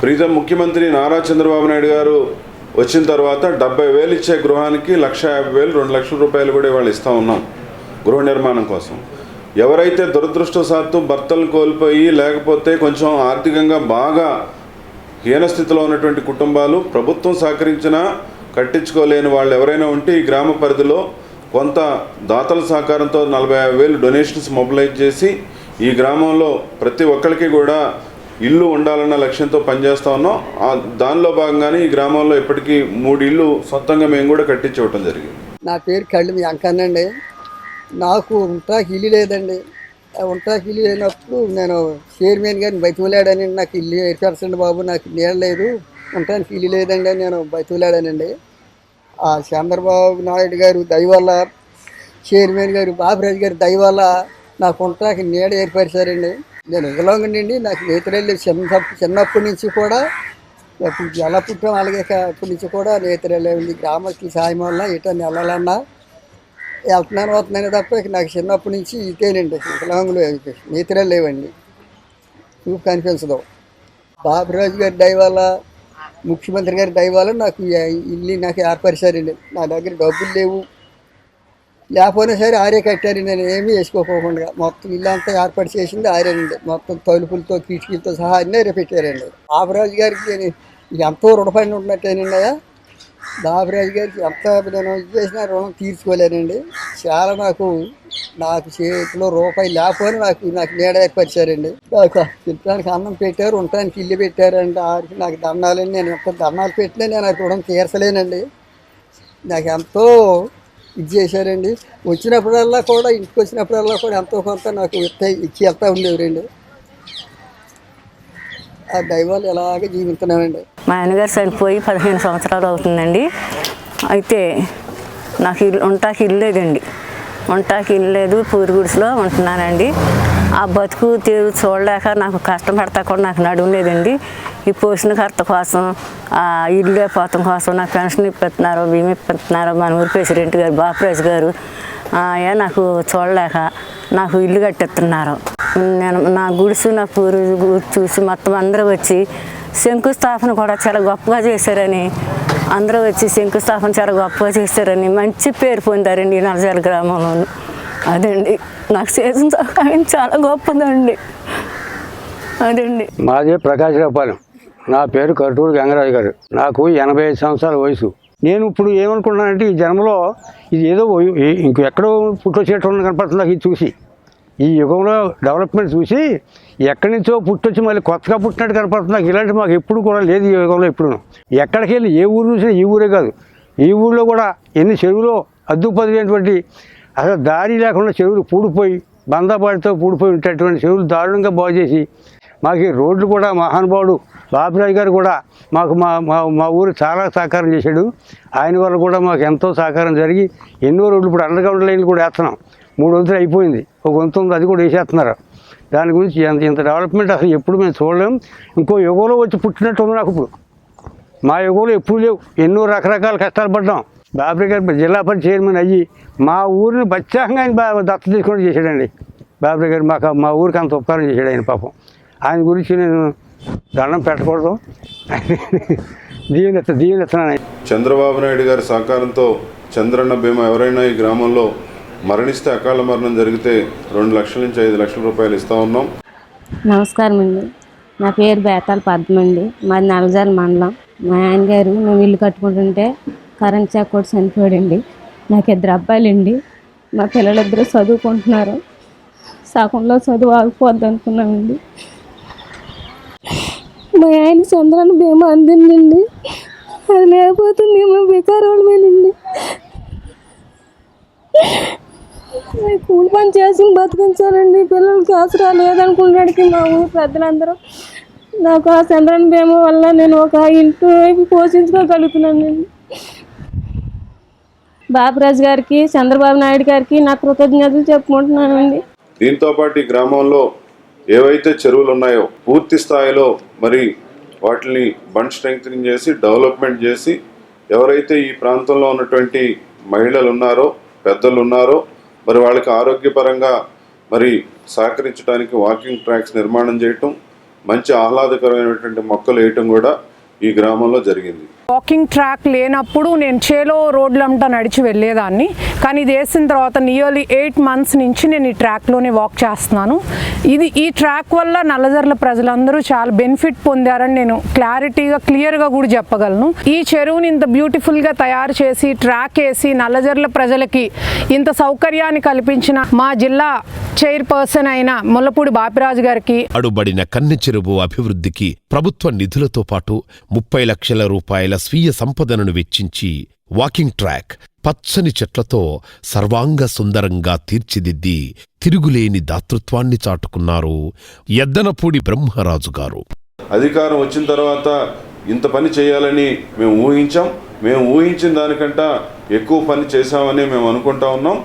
ప్రీతం ముఖ్యమంత్రి నారా చంద్రబాబు నాయుడు గారు వచ్చిన తర్వాత డెబ్బై వేలు ఇచ్చే గృహానికి లక్ష యాభై వేలు రెండు లక్షల రూపాయలు కూడా ఇవాళ ఇస్తూ ఉన్నాం గృహ నిర్మాణం కోసం. ఎవరైతే దురదృష్టవశాత్తు భర్తలు కోల్పోయి లేకపోతే కొంచెం ఆర్థికంగా బాగా హీనస్థితిలో ఉన్నటువంటి కుటుంబాలు ప్రభుత్వం సహకరించినా కట్టించుకోలేని వాళ్ళు ఎవరైనా ఉంటే ఈ గ్రామ పరిధిలో కొంత దాతల సహకారంతో నలభై వేలు డొనేషన్స్ మొబిలైజ్ చేసి ఈ గ్రామంలో ప్రతి ఒక్కరికి కూడా ఇల్లు ఉండాలన్న లక్ష్యంతో పనిచేస్తా ఉన్నాం. ఆ దానిలో భాగంగానే ఈ గ్రామంలో ఇప్పటికీ మూడు ఇల్లు సొంతంగా మేము కూడా కట్టించవటం జరిగింది. నా పేరు కళ్ళు అండి. నాకు ఉంటాకి ఇల్లు లేదండి. ఆ ఉంటాకి ఇల్లు లేనప్పుడు నేను చైర్మన్ గారిని బతిలాడానండి నాకు ఇల్లు ఏర్పరచండి బాబు నాకు నీడ లేదు. ఉండటానికి ఇల్లు లేదండి అని నేను బతిలాడానండి ఆ చంద్రబాబు నాయుడు గారు దయ వల్ల చైర్మన్ గారు బాబురాజు గారు దయ వల్ల నాకు ఉండటానికి నీడ ఏర్పరిచారండి. నేను వికలాంగుండి నాకు నేత్రల్లి చిన్న చిన్నప్పటి నుంచి కూడా ఎలా పుట్టాం అలాగే అప్పటి నుంచి కూడా నేత్రలే ఉంది. గ్రామస్తుల సాయం వల్ల ఎటన్నా వెళ్ళాలన్నా వెళ్తున్నాను వస్తున్నాను తప్ప నాకు చిన్నప్పటి నుంచి ఇదేనండి. వికలాంగులు నేత్రాలు లేవండి. చూపు కనిపించదు బాబురాజు గారి దయ వల్ల ముఖ్యమంత్రి గారి దయ వల్ల నాకు ఇల్లు నాకు ఏర్పరిచారండి. నా దగ్గర డబ్బులు లేవు. లేకపోయినా సరే ఆరే కట్టారు నేను ఏమీ వేసుకోకుండా మొత్తం ఇల్లు అంతా ఏర్పాటు చేసింది ఆరేనండి మొత్తం తలుపులతో కిటికీలతో సహా అన్నీ ఆరే పెట్టారండి. బాబురాజు గారికి నేను ఎంతో రుణపడి ఉన్నట్టేనండి. బాబురాజు గారికి ఎంత నేను చేసినా రుణం తీర్చుకోలేనండి. చాలా నాకు నాకు చేతిలో రూపాయి లేకపోయినా నాకు నాకు నీడ ఏర్పరిచారండి. నాకు తినడానికి అన్నం పెట్టారు ఉండటానికి ఇల్లు పెట్టారండి. ఆరికి నాకు దండాలండి నేను ఎంత దండాలు పెట్టినా నేను ఆ రుణం తీర్చలేనండి. నాకు ఎంతో ఇది చేశారండి. వచ్చినప్పుడల్లా కూడా ఇంటికి వచ్చినప్పుడల్లా కూడా ఎంతో కొంత నాకు ఇస్తే ఇచ్చి వెళ్తా ఉండేవారండి. ఆ దైవాలు ఎలాగే జీవిస్తున్నామండి మా ఆయనగారు చనిపోయి పదిహేను సంవత్సరాలు అవుతుందండి. అయితే నాకు ఇల్లు ఉంటాకి ఇల్లు లేదండి. ఉంటాకి ఇల్లు లేదు పూరి గుడిసెలో ఉంటున్నానండి. ఆ బతుకు తీరు చూడలేక నాకు కష్టపడతా కూడా నాకు నడుము లేదండి ఈ పోషణ కర్త కోసం ఆ ఇల్లు పోతం కోసం నాకు పెన్షన్ ఇప్పిస్తున్నారు బియ్యం ఇప్పిస్తున్నారు. మన ఊరి ప్రెసిడెంట్ గారు బాపరాజు గారు ఏ నాకు చూడలేక నాకు ఇల్లు కట్టిస్తున్నారు. నేను నా గుడిసు నా పూరు చూసి మొత్తం అందరూ వచ్చి శంకుస్థాపన కూడా చాలా గొప్పగా చేశారని అందరూ వచ్చి శంకుస్థాపన చాలా గొప్పగా చేశారని మంచి పేరు పొందారండి నలజాల గ్రామంలో. అదండి. నాకు చేసిన సహాయం చాలా గొప్పదండి. అదండి. మాది ప్రకాశరావుపాలెం నా పేరు కర్టూరు గంగరాజు గారు. నాకు ఎనభై ఐదు సంవత్సరాల వయసు. నేను ఇప్పుడు ఏమనుకున్నానంటే ఈ జన్మలో ఇది ఏదో ఇంకెక్కడో పుట్టొచ్చేటట్టు కనపడుతుంది నాకు ఇది చూసి. ఈ యుగంలో డెవలప్మెంట్ చూసి ఎక్కడి నుంచో పుట్టొచ్చి మళ్ళీ కొత్తగా పుట్టినట్టు కనపడుతుంది నాకు. ఇలాంటి మాకు ఎప్పుడు కూడా లేదు ఈ యుగంలో ఇప్పుడు ఎక్కడికి వెళ్ళి ఏ ఊరు చూసినా ఈ ఊరే కాదు. ఈ ఊళ్ళో కూడా ఎన్ని చెరువులో అద్దుపదిలేటువంటి అసలు దారి లేకుండా చెరువులు పూడిపోయి బందాబాడితో పూడిపోయి ఉండేటువంటి చెరువులు దారుణంగా బాగు చేసి మాకు ఈ రోడ్లు కూడా మహానుభావుడు బాబురాజు గారు కూడా మాకు మా మా మా ఊరు చాలా సహకారం చేశాడు. ఆయన వల్ల కూడా మాకు ఎంతో సహకారం జరిగి ఎన్నో రోడ్లు ఇప్పుడు అండర్గ్రౌండ్ లైన్లు కూడా వేస్తున్నాం. మూడు వంతులు అయిపోయింది. ఒక వంతు ఉంది అది కూడా వేసేస్తున్నారు. దాని గురించి ఎంత ఇంత డెవలప్మెంట్ అసలు ఎప్పుడు మేము చూడలేం. ఇంకో యుగంలో వచ్చి పుట్టినట్టు ఉంది నాకు ఇప్పుడు. మా యుగంలో ఎప్పుడు లేవు. ఎన్నో రకరకాల కష్టాలు పడ్డాం. బాబరీ గారు జిల్లా పరిషత్ చైర్మన్ అయ్యి మా ఊరిని బత్యాహంగా ఆయన దత్త తీసుకొని చేశాడండి. బాబరీ గారు మాకు మా ఊరికి అంత ఉపకారం చేశాడు ఆయన పాపం. ఆయన గురించి నేను దండం పెట్టకూడదు. దీవెనెత్త దీవెనెత్తనాను చంద్రబాబు నాయుడు గారి సహకారంతో చంద్రన్న బీమా ఎవరైనా ఈ గ్రామంలో మరణిస్తే అకాల మరణం జరిగితే రెండు లక్షల నుంచి ఐదు లక్షల రూపాయలు ఇస్తా ఉన్నాం. నమస్కారం అండి నా పేరు బేతాల పద్మ అండి మాది నలజాల మండలం. మా ఆయన గారు మేము ఇల్లు కట్టుకుంటుంటే కరెంట్ షాక్ కూడా చనిపోయాడండి నాకు ఇద్దరు అబ్బాయిలండి. మా పిల్లలిద్దరూ చదువుకుంటున్నారు. సగంలో చదువు ఆగిపోద్ది అనుకున్నామండి మా ఆయన చంద్రాన్ని బీమా అందిందండి. అది లేకపోతే మేము వికారాలమేనండి కూలి పని చేసి బతికించాలండి. పిల్లలకి ఆసరా లేదనుకున్నాడికి మా ఊరు పెద్దలందరూ. నాకు ఆ చంద్రన్ బీమా వల్ల నేను ఒక ఇంటి వైపు పోషించుకోగలుగుతున్నానండి. బాబురాజు గారికి చంద్రబాబు నాయుడు గారికి నా కృతజ్ఞతలు చెప్పుకుంటున్నానండి. దీంతో పాటు ఈ గ్రామంలో ఏవైతే చెరువులు ఉన్నాయో పూర్తి స్థాయిలో మరి వాటిని బండ్ స్ట్రెంగ్తనింగ్ చేసి డెవలప్మెంట్ చేసి ఎవరైతే ఈ ప్రాంతంలో ఉన్నటువంటి మహిళలు ఉన్నారో పెద్దలు ఉన్నారో మరి వాళ్ళకి ఆరోగ్యపరంగా మరి సహకరించడానికి వాకింగ్ ట్రాక్స్ నిర్మాణం చేయటం మంచి ఆహ్లాదకరమైనటువంటి మొక్కలు వేయటం కూడా ఈ గ్రామంలో జరిగింది. వాకింగ్ ట్రాక్ లేనప్పుడు నేను చేలో రోడ్లంట నడిచి వెళ్ళేదాన్ని. కానీ ఇది వేసిన తర్వాత నియర్లీ ఎయిట్ మంత్స్ నుంచి నేను ఈ ట్రాక్లోనే వాక్ చేస్తున్నాను. ఇది ఈ ట్రాక్ వల్ల నల్లజర్ల ప్రజలందరూ చాలా బెనిఫిట్ పొందారని నేను క్లారిటీగా క్లియర్గా కూడా చెప్పగలను. ఈ చెరువుని ఇంత బ్యూటిఫుల్గా తయారు చేసి ట్రాక్ వేసి నల్లజర్ల ప్రజలకి ఇంత సౌకర్యాన్ని కల్పించిన మా జిల్లా చైర్పర్సన్ అయిన ముల్లపూడి బాపిరాజు గారికి అడుబడిన కన్నె చెరువు అభివృద్ధికి ప్రభుత్వ నిధులతో పాటు ముప్పై లక్షల రూపాయల స్వీయ సంపదను వెచ్చించి వాకింగ్ ట్రాక్ పచ్చని చెట్లతో సర్వాంగ సుందరంగా తీర్చిదిద్ది తిరుగులేని దాతృత్వాన్ని చాటుకున్నారు ఎద్దనపూడి బ్రహ్మరాజు గారు. అధికారం వచ్చిన తర్వాత ఇంత పని చేయాలని మేము ఊహించాం. మేము ఊహించిన దానికంట ఎక్కువ పని చేశామని మేము అనుకుంటా ఉన్నాం.